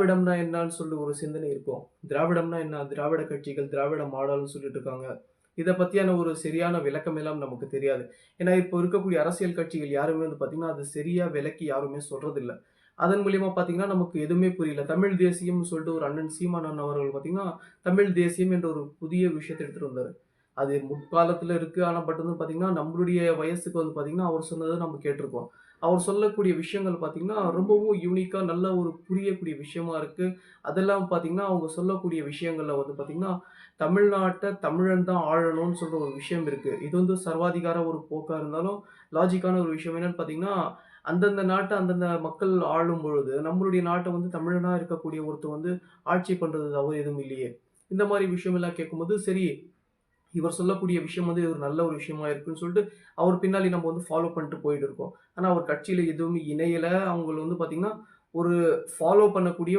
திராவிடம்னா என்னன்னு சொல்லி ஒரு சிந்தனை இருக்கும். திராவிடம்னா என்ன? திராவிட கட்சிகள், திராவிட மாடல்னு சொல்லிட்டு இருக்காங்க. இதை பத்தியான ஒரு சரியான விளக்கம் எல்லாம் நமக்கு தெரியாது. ஏன்னா, இப்போ இருக்கக்கூடிய அரசியல் கட்சிகள் யாருமே வந்து பார்த்தீங்கன்னா, அது சரியா விலக்கி யாருமே சொல்றதில்ல. அதன் மூலியமா பார்த்தீங்கன்னா, நமக்கு எதுவுமே புரியல. தமிழ் தேசியம்னு சொல்லிட்டு ஒரு அண்ணன் சீமானன் அண்ணன் அவர்கள் பார்த்தீங்கன்னா, தமிழ் தேசியம் என்ற ஒரு புதிய விஷயத்தை எடுத்துட்டு வந்தார் அது முற்காலத்தில் இருக்கு. ஆனால் பட் வந்து பார்த்தீங்கன்னா, நம்மளுடைய வயசுக்கு வந்து பார்த்தீங்கன்னா, அவர் சொன்னதை நம்ம கேட்டிருக்கோம் அவர் சொல்லக்கூடிய விஷயங்கள் பார்த்தீங்கன்னா, ரொம்பவும் யூனிக்காக நல்ல ஒரு புரியக்கூடிய விஷயமா இருக்குது அதெல்லாம் பார்த்தீங்கன்னா, அவங்க சொல்லக்கூடிய விஷயங்களில் வந்து பார்த்தீங்கன்னா, தமிழ்நாட்டை தமிழன் தான் ஆழணும்னு சொல்கிற ஒரு விஷயம் இருக்குது இது வந்து சர்வாதிகார ஒரு போக்காக இருந்தாலும், லாஜிக்கான ஒரு விஷயம் என்னென்னு பார்த்தீங்கன்னா, அந்தந்த நாட்டை அந்தந்த மக்கள் ஆளும் பொழுது, நம்மளுடைய நாட்டை வந்து தமிழனாக இருக்கக்கூடிய ஒருத்தர் வந்து ஆட்சி பண்ணுறது தவறு எதுவும் இல்லையே! இந்த மாதிரி விஷயமெல்லாம் கேட்கும்போது, சரி இவர் சொல்லக்கூடிய விஷயம் வந்து ஒரு நல்ல ஒரு விஷயமா இருக்குன்னு சொல்லிட்டு, அவர் பின்னாடி நம்ம வந்து ஃபாலோ பண்ணிட்டு போயிட்டு இருக்கோம். ஆனால் அவர் கட்சியில் எதுவுமே இணையலை அவங்கள வந்து பார்த்திங்கன்னா ஒரு ஃபாலோ பண்ணக்கூடிய